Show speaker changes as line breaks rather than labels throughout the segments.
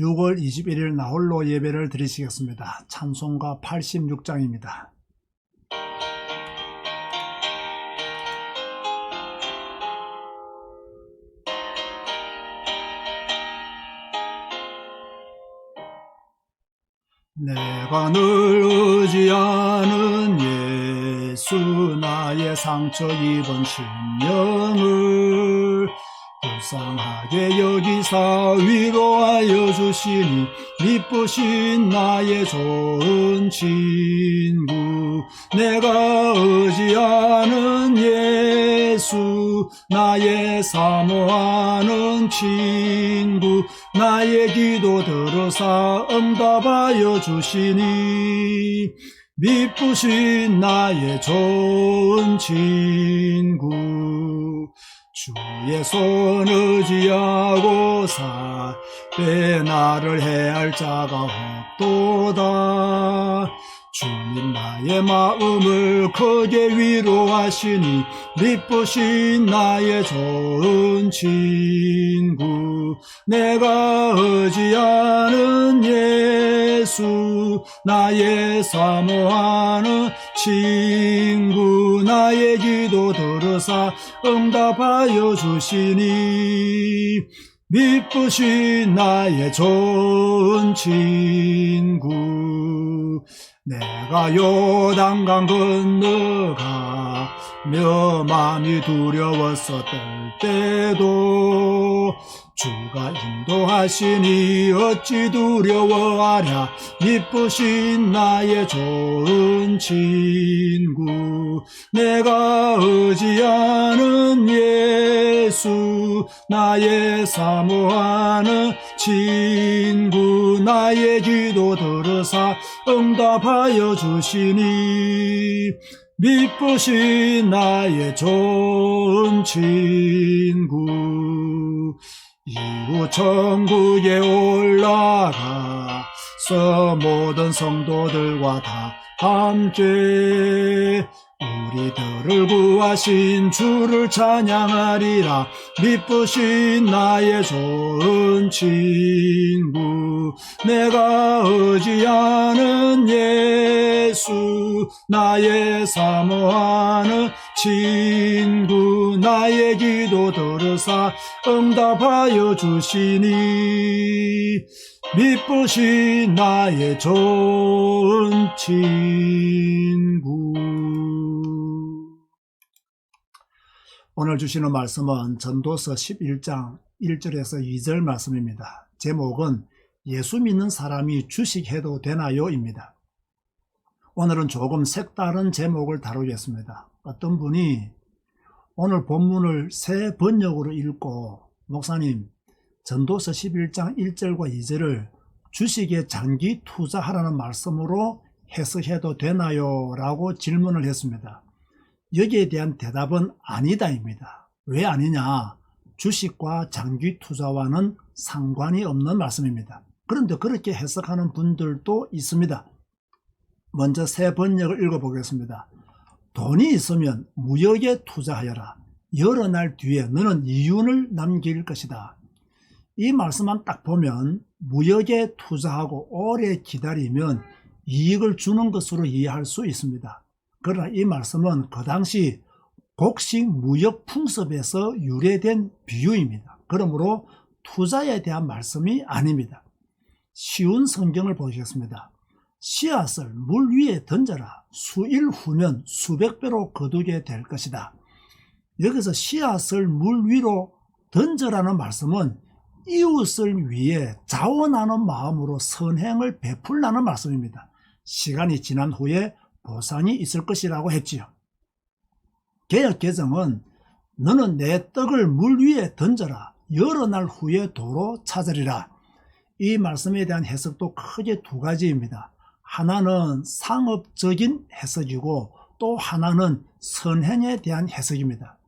6월 21일 나홀로 예배를 드리시겠습니다. 찬송가 86장입니다. 내가 늘 의지하는 예수 나의 상처 입은 심령을 불쌍하게 여기사 위로하여 주시니 미쁘신 나의 좋은 친구 내가 의지하는 예수 나의 사모하는 친구 나의 기도 들어사 응답하여 주시니 미쁘신 나의 좋은 친구 주의 손 의지하고 살때 나를 해할 자가 없도다 주님 나의 마음을 크게 위로하시니 미쁘신 나의 좋은 친구 내가 의지하는 예수 나의 사모하는 친구 나의 기도 들으사 응답하여 주시니 미쁘신 나의 좋은 친구 내가 요단강 건너가 며 마음이 두려웠었던 때도 주가 인도하시니 어찌 두려워하랴. 미쁘신 나의 좋은 친구 내가 의지하는 예수 나의 사모하는 친구 나의 기도 들으사 응답하여 주시니 미쁘신 나의 좋은 친구 이후 천국에 올라가 서 모든 성도들과 다 함께 우리들을 구하신 주를 찬양하리라. 미쁘신 나의 좋은 친구 내가 의지하는 예수 나의 사모하는 친구 나의 기도 들으사 응답하여 주시니. 미쁘신 나의 좋은 친구 오늘 주시는 말씀은 전도서 11장 1절에서 2절 말씀입니다. 제목은 예수 믿는 사람이 주식해도 되나요?입니다. 오늘은 조금 색다른 제목을 다루겠습니다. 어떤 분이 오늘 본문을 새 번역으로 읽고 목사님 전도서 11장 1절과 2절을 주식에 장기 투자하라는 말씀으로 해석해도 되나요? 라고 질문을 했습니다. 여기에 대한 대답은 아니다입니다. 왜 아니냐? 주식과 장기 투자와는 상관이 없는 말씀입니다. 그런데 그렇게 해석하는 분들도 있습니다. 먼저 새 번역을 읽어보겠습니다. 돈이 있으면 무역에 투자하여라. 여러 날 뒤에 너는 이윤을 남길 것이다. 이 말씀만 딱 보면 무역에 투자하고 오래 기다리면 이익을 주는 것으로 이해할 수 있습니다. 그러나 이 말씀은 그 당시 곡식 무역 풍습에서 유래된 비유입니다. 그러므로 투자에 대한 말씀이 아닙니다. 쉬운 성경을 보시겠습니다. 씨앗을 물 위에 던져라. 수일 후면 수백 배로 거두게 될 것이다. 여기서 씨앗을 물 위로 던져라는 말씀은 이웃을 위해 자원하는 마음으로 선행을 베풀라는 말씀입니다. 시간이 지난 후에 보상이 있을 것이라고 했지요. 개혁 개정은 너는 내 떡을 물 위에 던져라. 여러 날 후에 도로 찾으리라. 이 말씀에 대한 해석도 크게 두 가지입니다. 하나는 상업적인 해석이고 또 하나는 선행에 대한 해석입니다.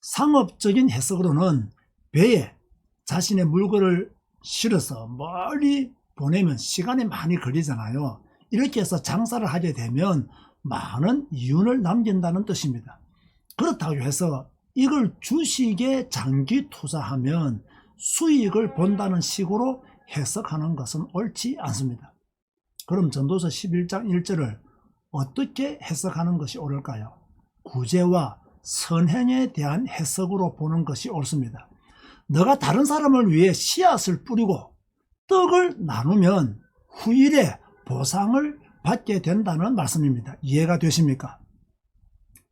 상업적인 해석으로는 배에 자신의 물건을 실어서 멀리 보내면 시간이 많이 걸리잖아요. 이렇게 해서 장사를 하게 되면 많은 이윤을 남긴다는 뜻입니다. 그렇다고 해서 이걸 주식에 장기 투자하면 수익을 본다는 식으로 해석하는 것은 옳지 않습니다. 그럼 전도서 11장 1절을 어떻게 해석하는 것이 옳을까요? 구제와 선행에 대한 해석으로 보는 것이 옳습니다. 너가 다른 사람을 위해 씨앗을 뿌리고 떡을 나누면 후일에 보상을 받게 된다는 말씀입니다. 이해가 되십니까?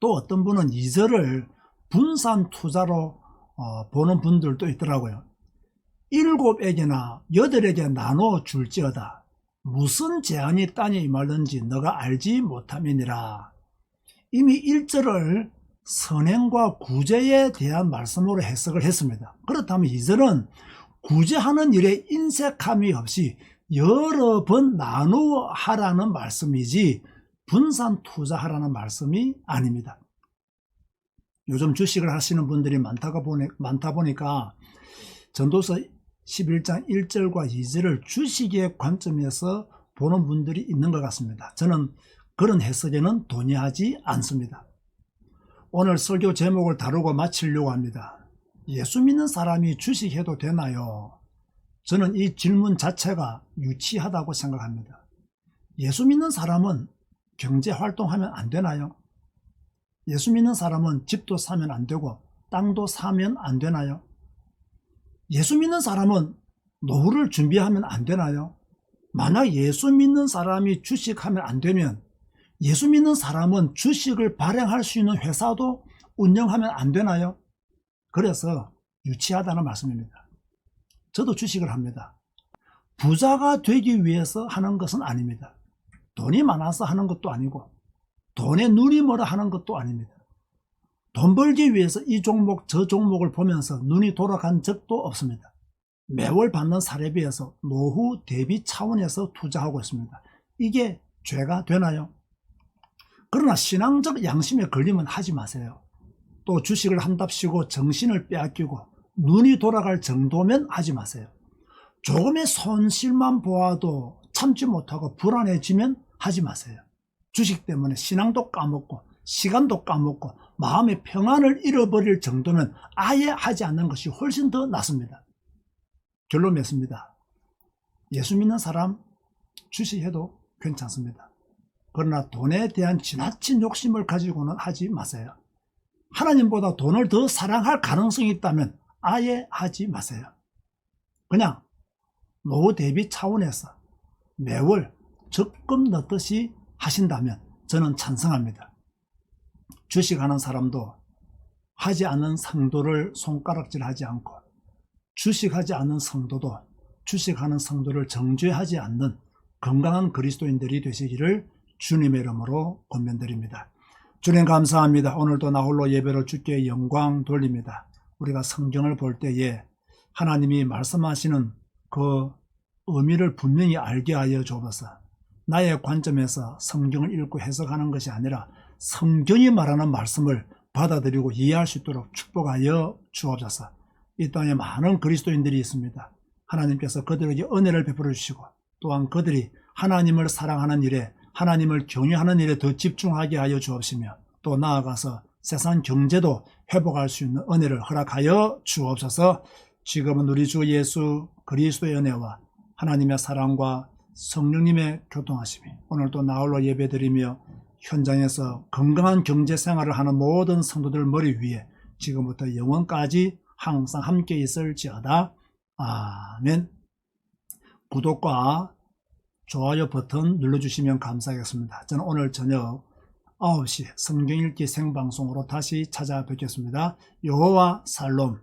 또 어떤 분은 2절을 분산 투자로 어, 보는 분들도 있더라고요. 일곱에게나 여덟에게 나눠 줄지어다. 무슨 제한이 땅에 임하는지 너가 알지 못함이니라. 이미 1절을 선행과 구제에 대한 말씀으로 해석을 했습니다. 그렇다면 2절은 구제하는 일에 인색함이 없이 여러 번 나누어 하라는 말씀이지 분산 투자하라는 말씀이 아닙니다. 요즘 주식을 하시는 분들이 많다가 보니, 많다 보니까 전도서 11장 1절과 2절을 주식의 관점에서 보는 분들이 있는 것 같습니다. 저는 그런 해석에는 동의하지 않습니다. 오늘 설교 제목을 다루고 마치려고 합니다. 예수 믿는 사람이 주식해도 되나요? 저는 이 질문 자체가 유치하다고 생각합니다. 예수 믿는 사람은 경제 활동하면 안 되나요? 예수 믿는 사람은 집도 사면 안 되고 땅도 사면 안 되나요? 예수 믿는 사람은 노후를 준비하면 안 되나요? 만약 예수 믿는 사람이 주식하면 안 되면 예수 믿는 사람은 주식을 발행할 수 있는 회사도 운영하면 안 되나요? 그래서 유치하다는 말씀입니다. 저도 주식을 합니다. 부자가 되기 위해서 하는 것은 아닙니다. 돈이 많아서 하는 것도 아니고 돈에 눈이 멀어 하는 것도 아닙니다. 돈 벌기 위해서 이 종목 저 종목을 보면서 눈이 돌아간 적도 없습니다. 매월 받는 사례비에서 노후 대비 차원에서 투자하고 있습니다. 이게 죄가 되나요? 그러나 신앙적 양심에 걸리면 하지 마세요. 또 주식을 한답시고 정신을 빼앗기고 눈이 돌아갈 정도면 하지 마세요. 조금의 손실만 보아도 참지 못하고 불안해지면 하지 마세요. 주식 때문에 신앙도 까먹고 시간도 까먹고 마음의 평안을 잃어버릴 정도면 아예 하지 않는 것이 훨씬 더 낫습니다. 결론 맺습니다. 예수 믿는 사람 주식해도 괜찮습니다. 그러나 돈에 대한 지나친 욕심을 가지고는 하지 마세요. 하나님보다 돈을 더 사랑할 가능성이 있다면 아예 하지 마세요. 그냥 노후 대비 차원에서 매월 적금 넣듯이 하신다면 저는 찬성합니다. 주식하는 사람도 하지 않은 상도를 손가락질 하지 않고 주식하지 않는 성도도 주식하는 성도를 정죄하지 않는 건강한 그리스도인들이 되시기를 주님의 이름으로 권면드립니다. 주님 감사합니다. 오늘도 나홀로 예배를 주께 영광 돌립니다. 우리가 성경을 볼 때에 하나님이 말씀하시는 그 의미를 분명히 알게 하여 주옵소서. 나의 관점에서 성경을 읽고 해석하는 것이 아니라 성경이 말하는 말씀을 받아들이고 이해할 수 있도록 축복하여 주옵소서. 이 땅에 많은 그리스도인들이 있습니다. 하나님께서 그들에게 은혜를 베풀어 주시고 또한 그들이 하나님을 사랑하는 일에 하나님을 경외하는 일에 더 집중하게 하여 주옵시며 또 나아가서 세상 경제도 회복할 수 있는 은혜를 허락하여 주옵소서 지금은 우리 주 예수 그리스도의 은혜와 하나님의 사랑과 성령님의 교통하심이 오늘도 나홀로 예배드리며 현장에서 건강한 경제 생활을 하는 모든 성도들 머리 위에 지금부터 영원까지 항상 함께 있을지어다. 아멘. 구독과 좋아요 버튼 눌러주시면 감사하겠습니다. 저는 오늘 저녁 9시 성경 읽기 생방송으로 다시 찾아뵙겠습니다. 여호와 살롬